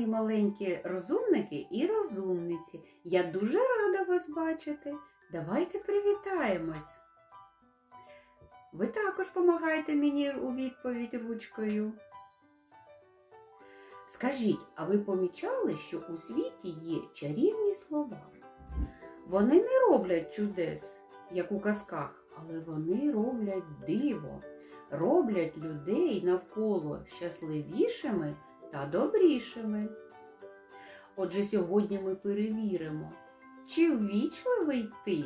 мої маленькі розумники і розумниці. Я дуже рада вас бачити. Давайте привітаємось. Ви також помагайте мені у відповідь ручкою. Скажіть, а ви помічали, що у світі є чарівні слова? Вони не роблять чудес, як у казках, але вони роблять диво, роблять людей навколо щасливішими та добрішими. Отже, сьогодні ми перевіримо, чи ввічливий ти.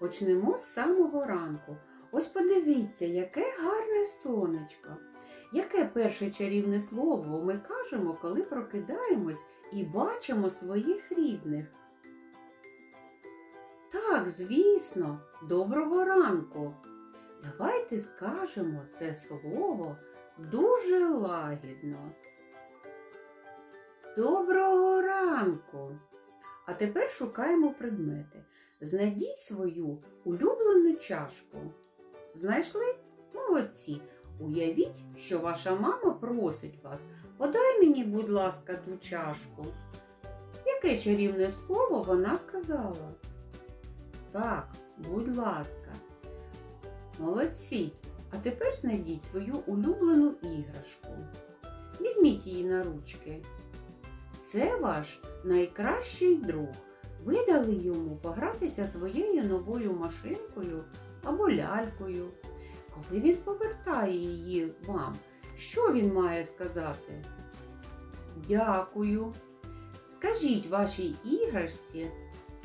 Почнемо з самого ранку. Ось подивіться, яке гарне сонечко. Яке перше чарівне слово ми кажемо, коли прокидаємось і бачимо своїх рідних? Так, звісно, доброго ранку. Давайте скажемо це слово дуже лагідно. Доброго ранку. А тепер шукаємо предмети. Знайдіть свою улюблену чашку. Знайшли? Молодці. Уявіть, що ваша мама просить вас, подай мені, будь ласка, ту чашку. Яке чарівне слово вона сказала? Так, будь ласка. Молодці. А тепер знайдіть свою улюблену іграшку. Візьміть її на ручки. Це ваш найкращий друг. Ви дали йому погратися своєю новою машинкою або лялькою. Коли він повертає її вам, що він має сказати? Дякую. Скажіть вашій іграшці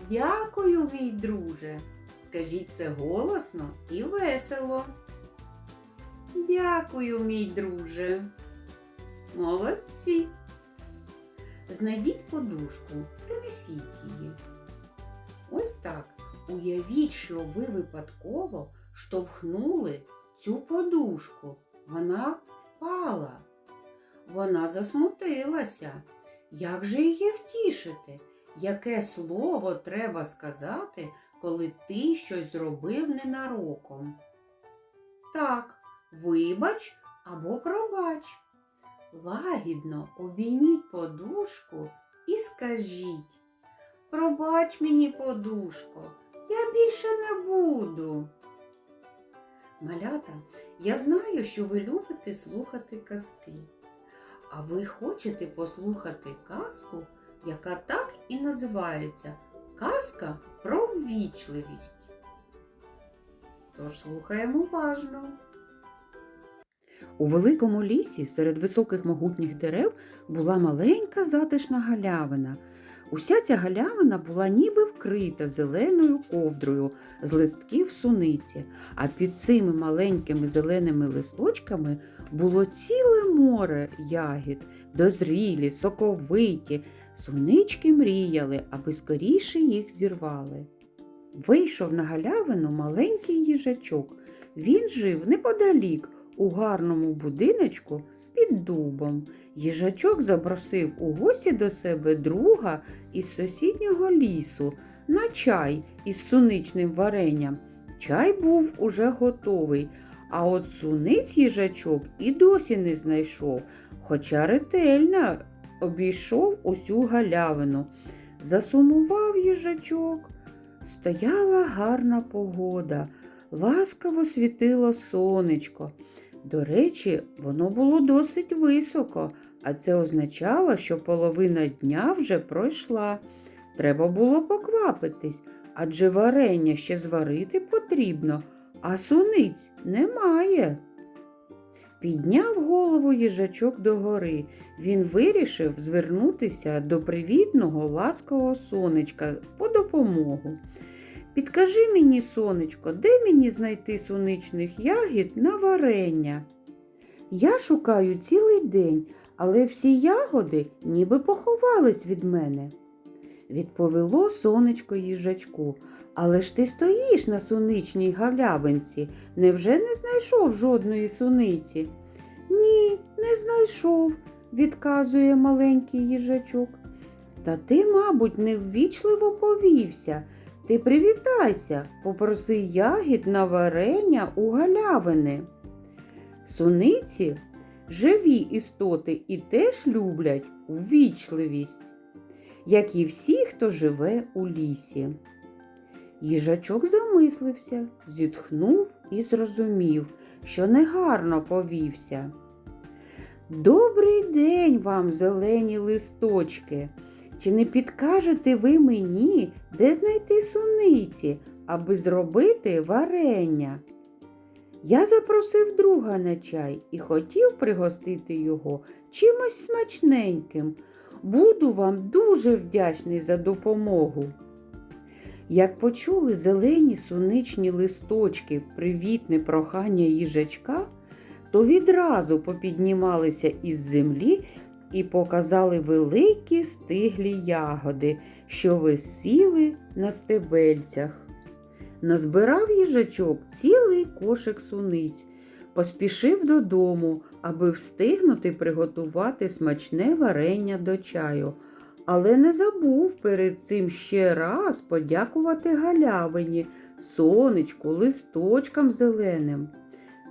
Дякую, мій друже. Скажіть це голосно і весело. Дякую, мій друже. Молодці. Знайдіть подушку, принесіть її. Ось так. Уявіть, що ви випадково штовхнули цю подушку. Вона впала. Вона засмутилася. Як же її втішити? Яке слово треба сказати, коли ти щось зробив ненароком? Так, вибач або пробач. Лагідно обійміть подушку і скажіть Пробач мені, подушко, я більше не буду. Малята, я знаю, що ви любите слухати казки. А ви хочете послухати казку, яка так і називається Казка про ввічливість. Тож слухаємо уважно. У великому лісі серед високих могутніх дерев була маленька затишна галявина. Уся ця галявина була ніби вкрита зеленою ковдрою з листків суниці, а під цими маленькими зеленими листочками було ціле море ягід, дозрілі, соковиті. Сунички мріяли, аби скоріше їх зірвали. Вийшов на галявину маленький їжачок. Він жив неподалік, у гарному будиночку під дубом. Їжачок запросив у гості до себе друга із сусіднього лісу на чай із суничним варенням. Чай був уже готовий, а от суниць їжачок і досі не знайшов, хоча ретельно обійшов усю галявину. Засумував їжачок. Стояла гарна погода, ласкаво світило сонечко. До речі, воно було досить високо, а це означало, що половина дня вже пройшла. Треба було поквапитись, адже варення ще зварити потрібно, а суниць немає. Підняв голову їжачок догори. Він вирішив звернутися до привітного ласкового сонечка по допомогу. Підкажи мені, сонечко, де мені знайти суничних ягід на варення? Я шукаю цілий день, але всі ягоди ніби поховались від мене. Відповіло сонечко їжачку. Але ж ти стоїш на суничній галявинці, невже не знайшов жодної суниці? Ні, не знайшов, відказує маленький їжачок. Та ти, мабуть, неввічливо повівся. Ти привітайся, попроси ягід на варення у галявини. Суниці живі істоти і теж люблять ввічливість, як і всі, хто живе у лісі. Їжачок замислився, зітхнув і зрозумів, що негарно повівся. Добрий день вам, зелені листочки. Чи не підкажете ви мені, де знайти суниці, аби зробити варення? Я запросив друга на чай і хотів пригостити його чимось смачненьким. Буду вам дуже вдячний за допомогу. Як почули зелені суничні листочки привітне прохання їжачка, то відразу попіднімалися із землі і показали великі стиглі ягоди, що висіли на стебельцях. Назбирав їжачок цілий кошик суниць, поспішив додому, аби встигнути приготувати смачне варення до чаю, але не забув перед цим ще раз подякувати галявині, сонечку, листочкам зеленим.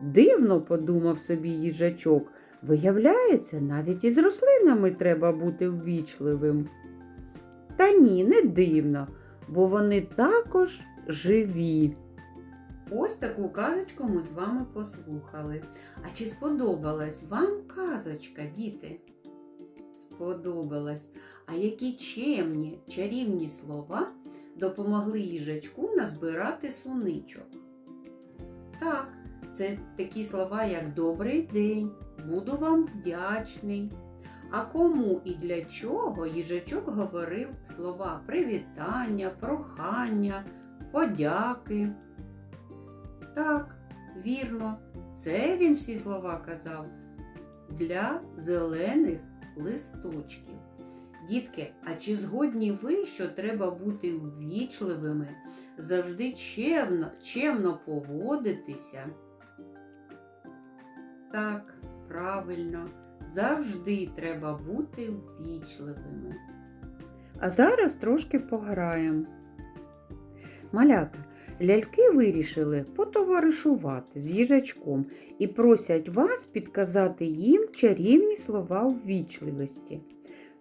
Дивно подумав собі їжачок, виявляється, навіть із рослинами треба бути ввічливим. Та ні, не дивно, бо вони також живі. Ось таку казочку ми з вами послухали. А чи сподобалась вам казочка, діти? Сподобалась. А які чемні, чарівні слова допомогли їжачку назбирати суничок? Так, це такі слова, як добрий день, буду вам вдячний. А кому і для чого їжачок говорив слова привітання, прохання, подяки? Так, вірно, це він всі слова казав для зелених листочків. Дітки, а чи згодні ви, що треба бути ввічливими, завжди чемно, чемно поводитися? Так, правильно, завжди треба бути ввічливими. А зараз трошки пограємо. Малята, ляльки вирішили потоваришувати з їжачком і просять вас підказати їм чарівні слова ввічливості.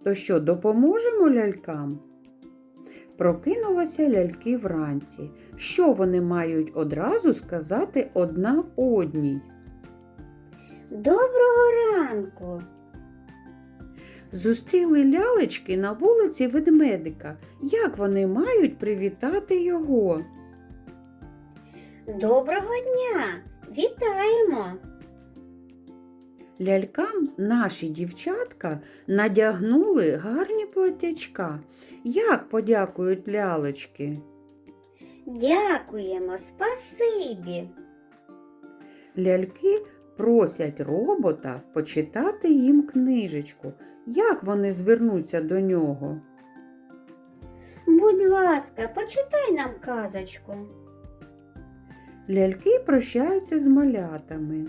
То що, допоможемо лялькам? Прокинулася ляльки вранці. Що вони мають одразу сказати одна одній? Доброго ранку. Зустріли лялечки на вулиці ведмедика. Як вони мають привітати його? Доброго дня. Вітаємо. Лялькам наші дівчатка надягнули гарні платячка. Як подякують лялечки? Дякуємо, спасибі. Ляльки просять робота почитати їм книжечку. Як вони звернуться до нього? Будь ласка, почитай нам казочку. Ляльки прощаються з малятами.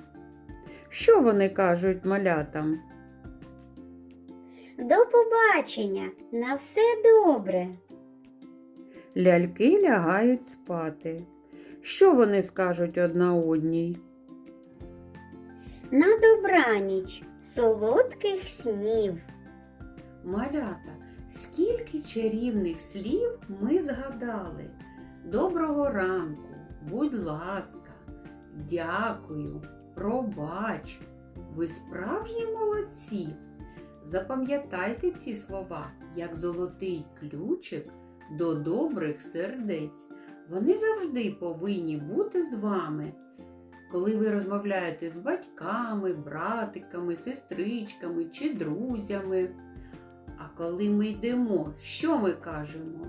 Що вони кажуть малятам? До побачення. На все добре. Ляльки лягають спати. Що вони скажуть одна одній? На добраніч. Солодких снів. Малята, скільки чарівних слів ми згадали. Доброго ранку, будь ласка, дякую, пробач. Ви справжні молодці. Запам'ятайте ці слова як золотий ключик до добрих сердець. Вони завжди повинні бути з вами. Коли ви розмовляєте з батьками, братиками, сестричками чи друзями. А коли ми йдемо, що ми кажемо?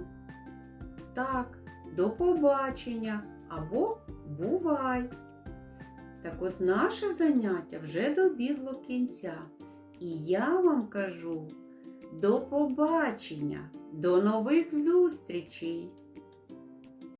Так, до побачення або бувай. Так от наше заняття вже добігло кінця. І я вам кажу до побачення, до нових зустрічей!